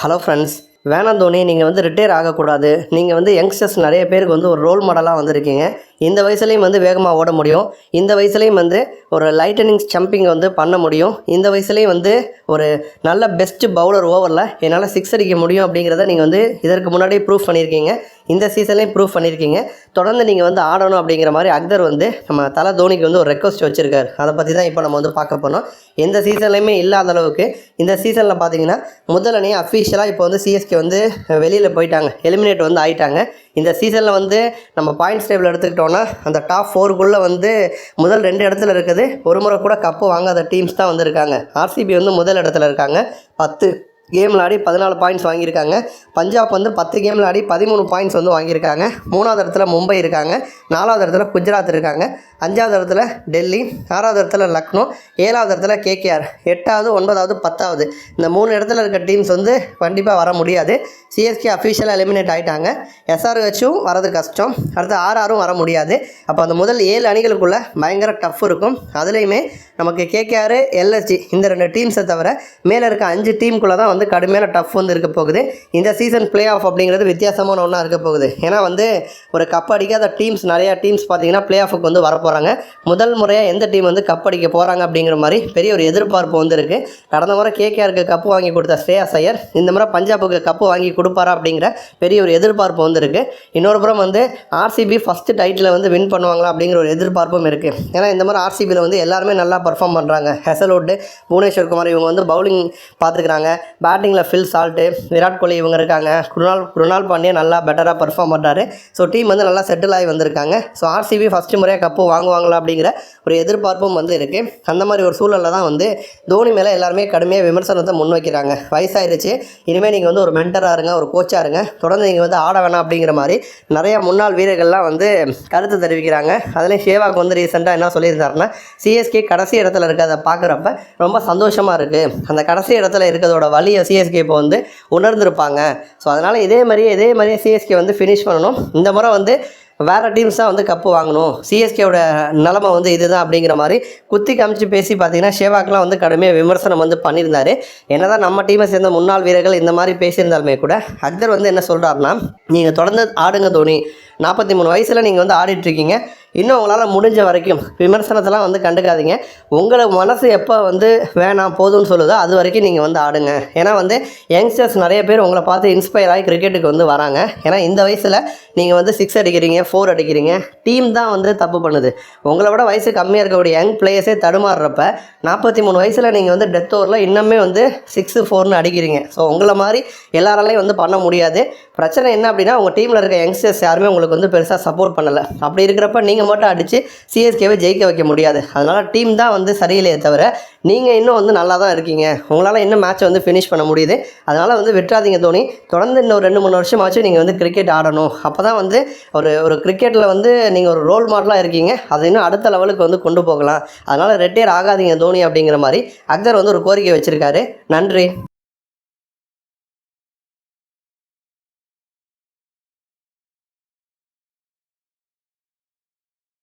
Hello friends வேணாம் தோனி நீங்கள் வந்து ரிட்டையர் ஆகக்கூடாது. நீங்கள் வந்து யங்ஸ்டர்ஸ் நிறைய பேருக்கு வந்து ஒரு ரோல் மாடலாக வந்திருக்கீங்க. இந்த வயசுலேயும் வந்து வேகமாக ஓட முடியும். இந்த வயசுலேயும் வந்து ஒரு லைட்டனிங் ஸ்டம்பிங் வந்து பண்ண முடியும். இந்த வயசுலேயும் வந்து ஒரு நல்ல பெஸ்ட் பவுலர் ஓவரில் என்னால் சிக்ஸ் அடிக்க முடியும் அப்படிங்கிறத நீங்கள் வந்து இதற்கு முன்னாடி ப்ரூஃப் பண்ணியிருக்கீங்க இந்த சீசன்லேயும் ப்ரூஃப் பண்ணியிருக்கீங்க தொடர்ந்து நீங்கள் வந்து ஆடணும் அப்படிங்கிற மாதிரி அக்தர் வந்து நம்ம தலை தோனிக்கு வந்து ஒரு ரெக்வஸ்ட் வச்சுருக்காரு. அதை பற்றி தான் இப்போ நம்ம வந்து பார்க்க போனோம் எந்த சீசன்லையுமே இல்லாத அளவுக்கு இந்த சீசனில் பார்த்தீங்கன்னா முதல் அணி அஃபீஷியலாக இப்போ வந்து சிஎஸ்கே வந்து வெளியில் போயிட்டாங்க. எலிமினேட் வந்து ஆயிட்டாங்க. இந்த சீசனில் வந்து நம்ம பாயிண்ட்ஸ் டேபிள் எடுத்துக்கிட்டோன்னா அந்த டாப் ஃபோருக்குள்ளே வந்து முதல் ரெண்டு இடத்துல இருக்குது. ஒரு முறை கூட கப்பு வாங்காத டீம்ஸ் தான் வந்திருக்காங்க. ஆர்சிபி வந்து முதல் இடத்துல இருக்காங்க. பத்து. கேமில் ஆடி பதினாலு பாயிண்ட்ஸ் வாங்கியிருக்காங்க. பஞ்சாப் வந்து பத்து கேமில் ஆடி பதிமூணு பாயிண்ட்ஸ் வந்து வாங்கியிருக்காங்க. மூணாவது இடத்துல மும்பை இருக்காங்க. நாலாவது இடத்துல குஜராத் இருக்காங்க. அஞ்சாவது இடத்துல டெல்லி ஆறாவது இடத்துல லக்னோ ஏழாவது இடத்துல கேகேஆர். எட்டாவது ஒன்பதாவது பத்தாவது. இந்த மூணு இடத்துல இருக்க டீம்ஸ் வந்து கண்டிப்பாக வர முடியாது. சிஎஸ்கே அஃபிஷியலாக எலிமினேட் ஆகிட்டாங்க எஸ்ஆர்ஹெச்சும் வரது கஷ்டம். அடுத்து ஆர்ஆரும் வர முடியாது. அப்போ அந்த முதல் ஏழு அணிகளுக்குள்ளே பயங்கர டஃப் இருக்கும். அதுலேயுமே நமக்கு கேகேஆர் எல்எஸ்ஜி இந்த ரெண்டு டீம்ஸை தவிர மேலே இருக்க அஞ்சு டீமுக்குள்ளே தான் வந்து கடுமையான டஃப் வந்து இருக்க போகுது. இந்த சீசன் பிளே ஆஃப் அப்படிங்கிறது வித்தியாசமான ஒன்றா இருக்க போகுது. ஏன்னா வந்து ஒரு கப் அடிக்காத டீம்ஸ் நிறையா டீம்ஸ் பார்த்தீங்கன்னா பிளே ஆஃபுக்கு வந்து வரப்போகிறாங்க முதல் முறையாக எந்த டீம் வந்து கப் அடிக்க போகிறாங்க அப்படிங்கிற மாதிரி பெரிய ஒரு எதிர்பார்ப்பு வந்து இருக்குது கடந்த முறை கேகேஆருக்கு கப்பு வாங்கி கொடுத்த ஸ்ரேயாஸ் ஐயர் இந்த முறை பஞ்சாபுக்கு கப்பு வாங்கி கொடுப்பாரா அப்படிங்கிற பெரிய ஒரு எதிர்பார்ப்பு வந்து இருக்குது இன்னொரு புறம் வந்து ஆர்சிபி ஃபஸ்ட்டு டைட்டில் வந்து வின் பண்ணுவாங்களா அப்படிங்கிற ஒரு எதிர்பார்ப்பும் இருக்குது ஏன்னா இந்த மாதிரி ஆர்சிபியில் வந்து எல்லாருமே நல்லா பர்ஃபார்ம் பண்ணுறாங்க ஹெசல்வுட்டு புவனேஸ்வர் குமார் இவங்க வந்து பவுலிங் பார்த்துருக்குறாங்க. பேட்டிங்கில் ஃபில் சால்ட்டு விராட் கோலி இவங்க இருக்காங்க. குருணால் குருணால் பாண்டியா நல்லா பெட்டராக பர்ஃபார்ம் பண்ணுறாரு ஸோ டீம் வந்து நல்லா செட்டில் ஆகி வந்திருக்காங்க. ஸோ ஆர்சிபி ஃபஸ்ட்டு முறையாக கப்பு வாங்குவாங்களா அப்படிங்கிற ஒரு எதிர்பார்ப்பும் வந்து இருக்குது அந்த மாதிரி ஒரு சூழலில் தான் வந்து தோனி மேலே எல்லாருமே கடுமையாக விமர்சனத்தை முன்வைக்கிறாங்க வயசாயிருச்சு. இனிமேல் நீங்கள் வந்து ஒரு மென்டராக இருங்க ஒரு கோச்சாக இருங்க. தொடர்ந்து நீங்கள் வந்து ஆட வேணாம் அப்படிங்கிற மாதிரி நிறைய முன்னாள் வீரர்கள்லாம் வந்து கருத்து தெரிவிக்கிறாங்க. அதுலேயும் ஷேவாக் வந்து ரீசெண்டாக என்ன சொல்லியிருந்தாருன்னா சிஎஸ்கே கடைசி இடத்துல இருக்கிறத பார்க்குறப்ப ரொம்ப சந்தோஷமாக இருக்குது அந்த கடைசி இடத்துல இருக்கிறதோட வழியை சிஎஸ்கே இப்போ வந்து உணர்ந்திருப்பாங்க. ஸோ அதனால் இதே மாதிரியே இதே மாதிரியே சிஎஸ்கே வந்து ஃபினிஷ் பண்ணணும். இந்த முறை வந்து வேறு டீம்ஸ் தான் வந்து கப்பு வாங்கணும். சிஎஸ்கேவோட நிலமை வந்து இதுதான் அப்படிங்கிற மாதிரி குத்தி காமிச்சு பேசி பார்த்தீங்கன்னா ஷேவாக்லாம் வந்து கடுமையாக விமர்சனம் வந்து பண்ணியிருந்தார். என்ன தான் நம்ம டீமை சேர்ந்த முன்னாள் வீரர்கள் இந்த மாதிரி பேசியிருந்தாலுமே கூட அக்தர் வந்து என்ன சொல்கிறாருன்னா நீங்கள் தொடர்ந்து ஆடுங்க தோனி. நாற்பத்தி மூணு வயசில் நீங்கள் வந்து ஆடிட்டுருக்கீங்க இன்னும் உங்களால் முடிஞ்ச வரைக்கும் விமர்சனத்தெல்லாம் வந்து கண்டுக்காதீங்க. உங்களை மனசு எப்போ வந்து வேணாம் போதும்னு சொல்லுதோ அது வரைக்கும் நீங்கள் வந்து ஆடுங்க. ஏன்னா வந்து யங்ஸ்டர்ஸ் நிறைய பேர் உங்களை பார்த்து இன்ஸ்பயர் ஆகி கிரிக்கெட்டுக்கு வந்து வராங்க. ஏன்னா இந்த வயசில் நீங்கள் வந்து சிக்ஸ் அடிக்கிறீங்க ஃபோர் அடிக்கிறீங்க டீம் தான் வந்து தப்பு பண்ணுது. உங்களை விட வயசு கம்மியாக இருக்கக்கூடிய யங் பிளேயர்ஸே தடுமாறுறப்ப நாற்பத்தி மூணு வயசில் நீங்கள் வந்து டெத் ஓவரில் இன்னுமே வந்து சிக்ஸு ஃபோர்னு அடிக்கிறீங்க. ஸோ உங்களை மாதிரி எல்லாராலையும் வந்து பண்ண முடியாது. பிரச்சனை என்ன அப்படின்னா உங்கள் டீமில் இருக்க யங்ஸ்டர்ஸ் யாருமே உங்களுக்கு வந்து பெருசாக சப்போர்ட் பண்ணலை. அப்படி இருக்கிறப்ப நீங்கள் நீங்கள் மட்டும் அடித்து சிஎஸ்கேவை ஜெயிக்க வைக்க முடியாது. அதனால் டீம் தான் வந்து சரியில்லையே தவிர நீங்கள் இன்னும் வந்து நல்லா தான் இருக்கீங்க. உங்களால் இன்னும் மேட்ச்சை வந்து ஃபினிஷ் பண்ண முடியுது. அதனால் வந்து விட்டுறாதீங்க தோனி. தொடர்ந்து இன்னும் ரெண்டு மூணு வருஷமாச்சும் நீங்கள் வந்து கிரிக்கெட் ஆடணும். அப்போ தான் வந்து ஒரு ஒரு கிரிக்கெட்டில் வந்து நீங்கள் ஒரு ரோல் மாடலாக இருக்கீங்க. அதை இன்னும் அடுத்த லெவலுக்கு வந்து கொண்டு போகலாம். அதனால் ரிட்டையர் ஆகாதீங்க தோனி அப்படிங்கிற மாதிரி அக்தர் வந்து ஒரு கோரிக்கை வச்சுருக்காரு. நன்றி.